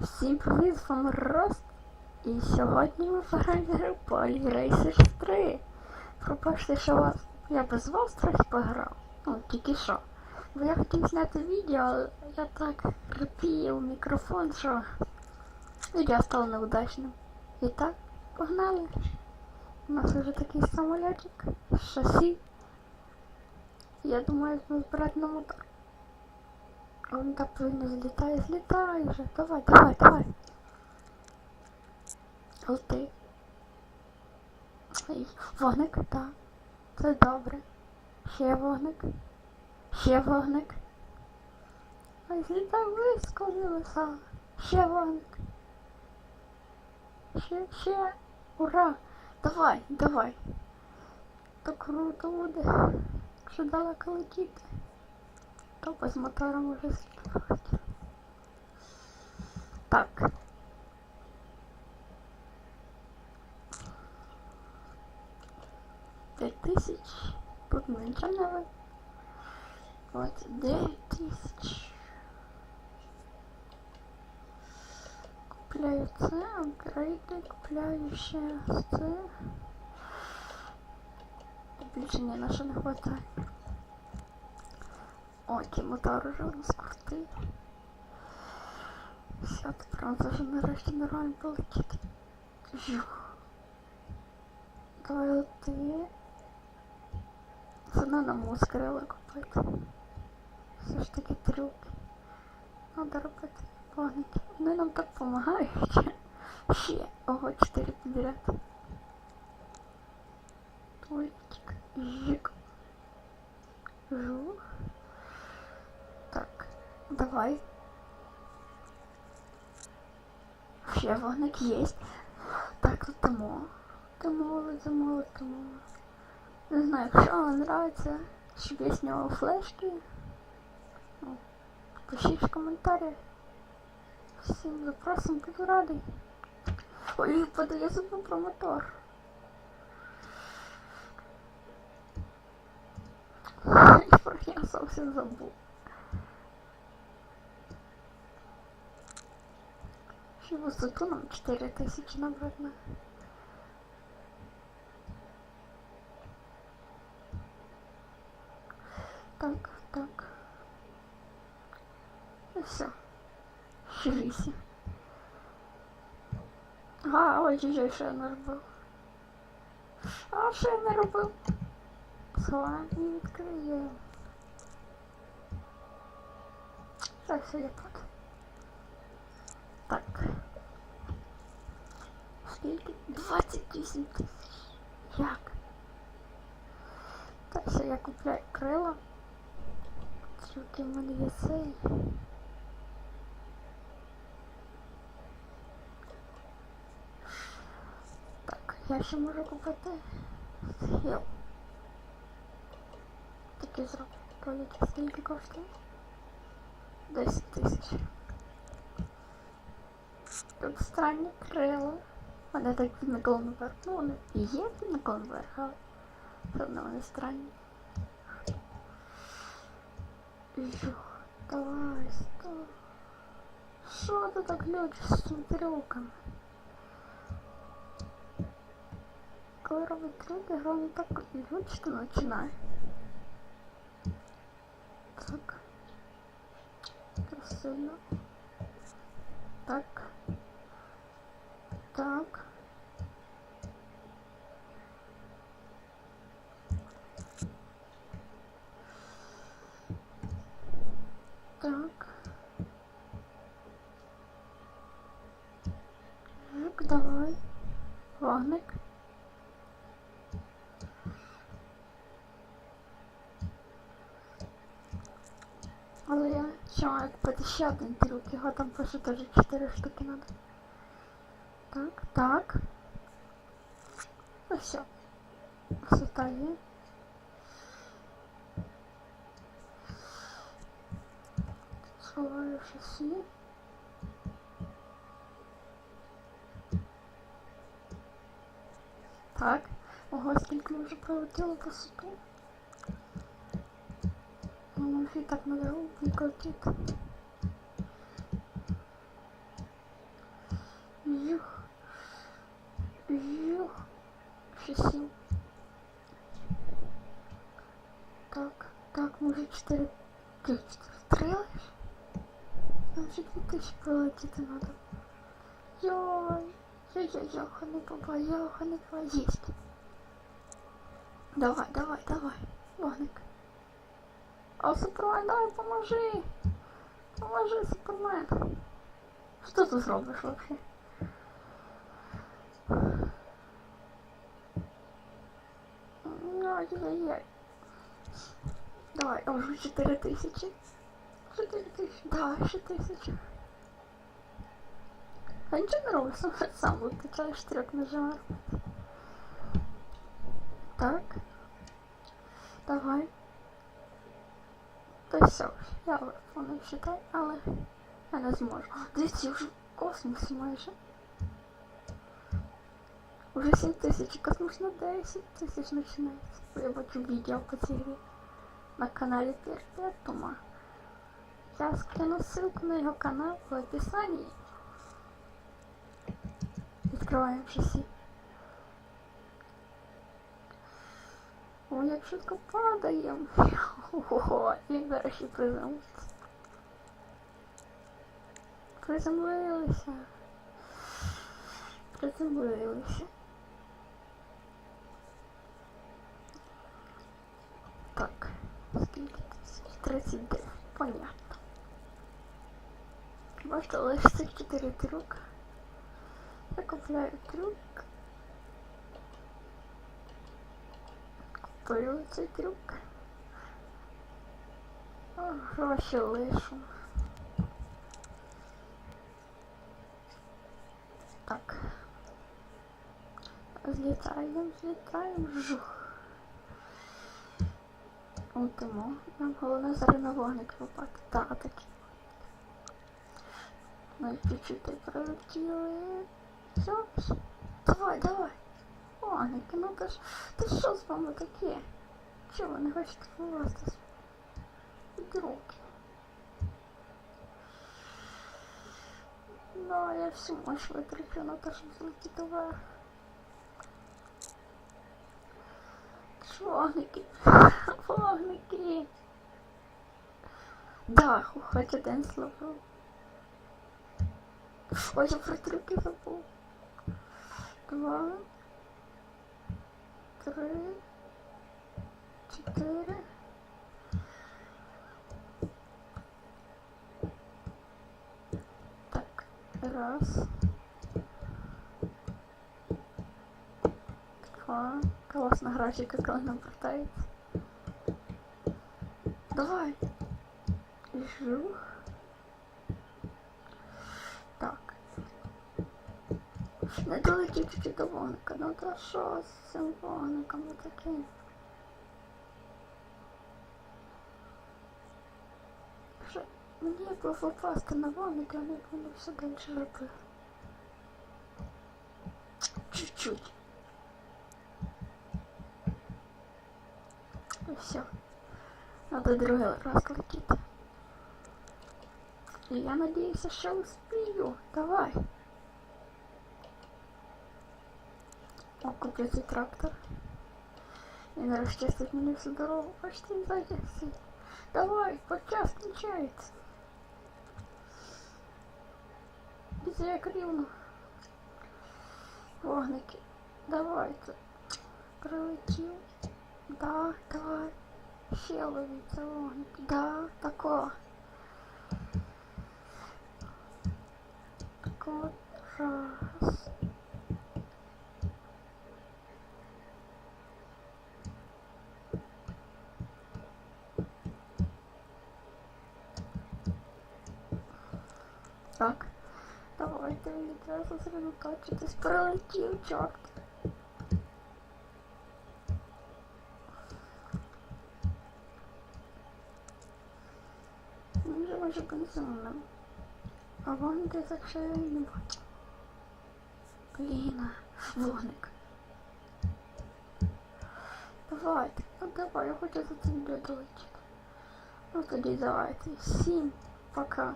Всім привіт, з вами Рост. І сьогодні ми пограємо в гру Poly Racers 3. Пробачте, що вас. Я без вас трохи пограв. Ну, тільки що. Бо я хотів зняти відео, але я так репію в мікрофон, що відео стало неудачним. І так, погнали. У нас вже такий самолетик, шасі. Я думаю, ми збирати на мотор. А Он так повинно злітає, злітає вже. Давай, давай, давай. Ай, Вогник, так. Це добре. Ще вогник. Ще вогник. Ай, злітай близько небеса. Ще вогник. Ще, ще. Ура! Давай, давай. Так круто буде. Якщо далеко летіти. То без мотора може слідувати. Так. П'ять тисяч. Тут менше навіть. От дев'ять тисяч. Купляю це, апгрейди, купляю ще раз це. Більше ні на що не хватає. О, ті мотор уже у нас крутий. Все, тепер он вже нарешті нормально полетіти. Жух. Давай лети. Це не нам ускрила купити. Все ж таки трюки. Надо робити вогники. Вони нам так допомагають. Ще. Ого, 4 підряд. Тульчик. Жик. Жух. Давай. Ще вогник есть. Так, тут тому. Тому, тому, тому. Не знаю, якщо вам нравится, щоб я сняла флешки. Ну, пишіть в коментарях. Всім запросом буду радий. Ой, подаю забув про мотор. Я совсем забыл. Ще висоту нам 4000 набрать на. Так, так. І все. Ширися. А, ой, ой, що я не робив. А, що я не робив? Сховаємо і відкриємо. Так, все, я Скільки? 28 тисяч. Як? Так, все, я купляю крила. Трюки в мене є цей. Так, я ще можу купити схил. Такий зроблю. Поліки скільки коштує? 10 тисяч. Тут странні крила. Вони так під наклон вверх. Ну, вони і є під наклон вверх, але все одно вони странні. Жух, давай, стоп. Що ти так глючиш з цими трюками? Коли робить трюки, гра не так глючити починає. Так. Красиво. Але я ще маю купити ще один трюк, його там пише теж 4 штуки надо. Так, так. Ну все. Висота є. Сховаю шасі. Так. Ого, скільки ми вже пролетіло висоту. них и так много углекотит. Юх. Юх. Фисин. Так, так, мы уже 4, 4 стрелы. Значит, 2000 было где-то надо. Йой. Ё-ё-ё, ханыкова, ё, ханыкова, есть. Давай, давай, давай. Ваник. А Супермен, давай, поможи. Поможи, Супермен. Що ти зробиш вообще? Ай-яй-яй. Давай, а уже 4 тысячи. 4 тысячи. Да, 6 тысяч. А ничего не робиш, сам, сам виключаєш трек нажимаєш. Так. Давай. Та все, я воно считай, але я не зможу. Дивіться, я вже в космосі майже. Уже 7 тисяч, космос на 10 тисяч починається. Я бачу відео по цій грі на каналі Перпетума. Я скину ссылку на його канал в описании. Відкриваємо всі. Ой, як швидко падаємо. Ого, і зараз ще приземлиться. Приземлилися. Приземлилися. Так, скільки тисяч? 39. Понятно. Бачите, лише цих 4 трюк. Я купляю трюк. Купую цей трюк. О, Гроші лишу. Так. Злітаємо, злітаємо, жух. Летимо. Нам головне зараз на вогник попати. Так, такі. Ми чуть-чуть пролетіли. Все. Давай, давай. Вогники, ну ти ж... Ти що з вами таке? Чого не хочете повестись? Друг. Ну, я всю мощь витрачу на те, щоб злетіти вверх. Вогники. Вогники. Да, хоч один слово. Ой, я про трюки забув. Два. Три. Чотири. Так, раз. Два. Класна графіка, коли нам повертається. Давай. Жух. Так. Не долетів чуть-чуть до вогника. Ну то що з цим вогником таке? Що мені було попасти на вогник, а не воно все далі робив. Чуть-чуть. И все. Надо другой раз лететь. И я надеюсь, что успею. Давай. Куплю цей трактор. И на расчистить мне всю дорогу почти заесть. Давай, поучаствуйте. Где я рівно. Вогники. Давайте. Прилетів. Да, давай. Ще ловиться вогник. Да, тако. Тако. Раз. Так. Давайте мені треба зосередоточитись. Пролетів, чорт. Вже майже бензином. А вон де так ще я не бачу. Блін, вогник. Давайте, ну давай, я хочу за цим долетіти. Ну тоді давайте. Всім пока.